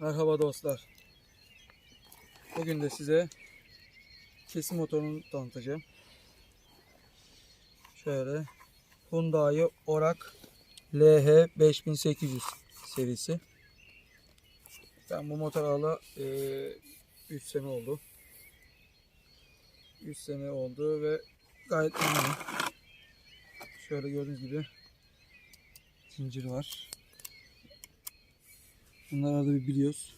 Merhaba dostlar. Bugün de size kesim motorunu tanıtacağım. Şöyle Hyundai Orak LH 5800 serisi. Ben bu motor alalı 3 sene oldu. 3 sene oldu ve gayet memnunum. Şöyle gördüğünüz gibi zincir var. Bunları da bir biliyoruz.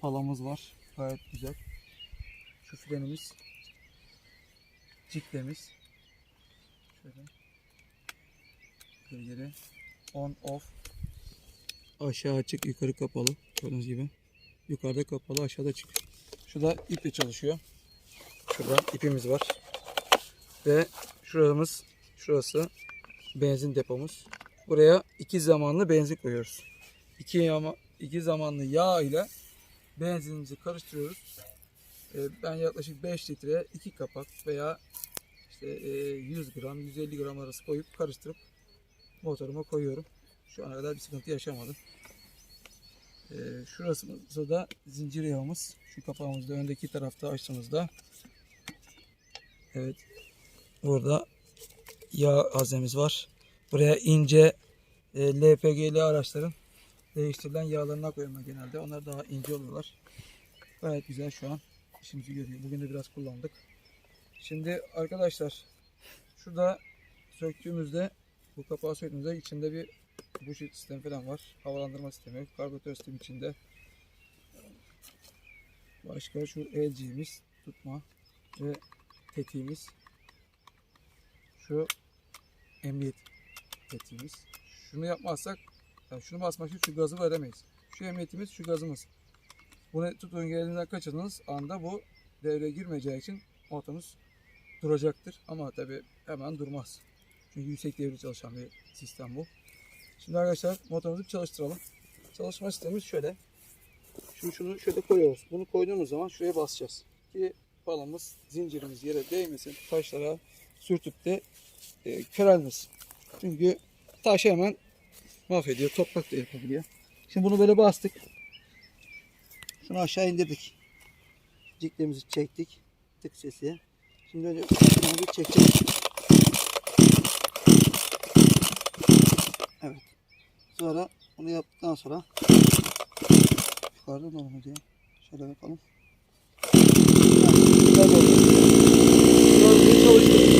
Palamız var. Gayet güzel. Şu frenimiz. Ciklemiz. Şöyle. Geri. On off. Aşağı açık yukarı kapalı. Gördüğünüz gibi. Yukarıda kapalı aşağıda açık. Şurada iple çalışıyor. Şurada ipimiz var. Ve şuramız şurası benzin depomuz. Buraya iki zamanlı benzin koyuyoruz. İki, yama, iki zamanlı yağ ile benzinimizi karıştırıyoruz. Ee, ben yaklaşık 5 litre iki kapak veya işte e, 100 gram 150 gram arası koyup karıştırıp motoruma koyuyorum. Şu ana kadar bir sıkıntı yaşamadım. Ee, şurası da zincir yağımız. Şu kapağımızda öndeki tarafta açtığımızda evet burada yağ haznemiz var. Buraya ince e, LPG'li araçların değiştirilen yağlarına ben genelde. Onlar daha ince oluyorlar. Gayet güzel şu an işimizi görüyor. Bugün de biraz kullandık. Şimdi arkadaşlar şurada söktüğümüzde bu kapağı söktüğümüzde içinde bir buş sistemi falan var. Havalandırma sistemi, karbüratör sistemi içinde. Başka şu LG'miz tutma ve tetiğimiz. Şu emniyet tetiğimiz. Şunu yapmazsak yani şunu basmak için şu gazı veremeyiz. Şu emniyetimiz, şu gazımız. Bunu tutun elinden kaçırdığınız anda bu devreye girmeyeceği için motorunuz duracaktır. Ama tabi hemen durmaz. Çünkü yüksek devirli çalışan bir sistem bu. Şimdi arkadaşlar motorumuzu çalıştıralım. Çalışma sistemimiz şöyle. Şimdi şunu şöyle koyuyoruz. Bunu koyduğumuz zaman şuraya basacağız. Ki palamız, zincirimiz yere değmesin. Taşlara sürtüp de e, körelmesin. Çünkü taş hemen mahvediyor. Toprak da yapabiliyor. Şimdi bunu böyle bastık. Şunu aşağı indirdik. Ciklemizi çektik. Tık sesi. Şimdi önce bir çekeceğiz. Evet. Sonra bunu yaptıktan sonra yukarıda ne olmadı ya? Şöyle yapalım. Oldu. Gördüğünüz çalıştı.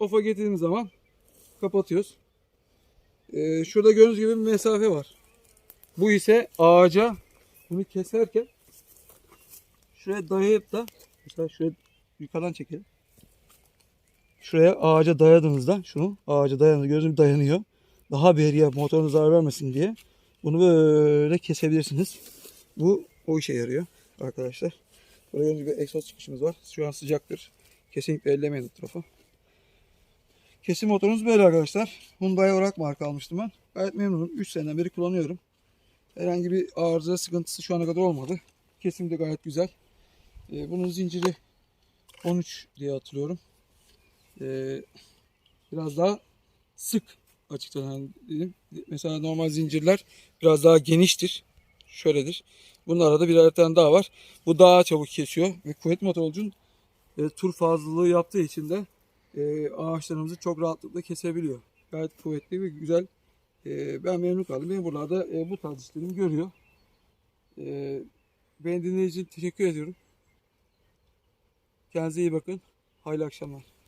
Ofa getirdiğimiz zaman kapatıyoruz. E, şurada gördüğünüz gibi bir mesafe var. Bu ise ağaca bunu keserken şuraya dayayıp da mesela şuraya yukarıdan çekelim. Şuraya ağaca dayadığınızda şunu ağaca dayanıyor. Gözüm dayanıyor. Daha beriye motoruna zarar vermesin diye bunu böyle kesebilirsiniz. Bu o işe yarıyor arkadaşlar. Burada gördüğünüz gibi egzoz çıkışımız var. Şu an sıcaktır. Kesinlikle ellemeyin tarafı. Kesim motorumuz böyle arkadaşlar. Hyundai Orak marka almıştım ben. Gayet memnunum. 3 seneden beri kullanıyorum. Herhangi bir arıza sıkıntısı şu ana kadar olmadı. Kesim de gayet güzel. Ee, bunun zinciri 13 diye hatırlıyorum. Ee, biraz daha sık açıkçası yani diyeyim. Mesela normal zincirler biraz daha geniştir. Şöyledir. Bunun arada birer tane daha var. Bu daha çabuk kesiyor ve kuvvet motorcunun e, tur fazlalığı yaptığı için de e, ağaçlarımızı çok rahatlıkla kesebiliyor. Gayet kuvvetli ve güzel. E, ben memnun kaldım. Benim buralarda e, bu tarz işlerimi görüyor. E, beni dinlediğiniz için teşekkür ediyorum. Kendinize iyi bakın. Hayırlı akşamlar.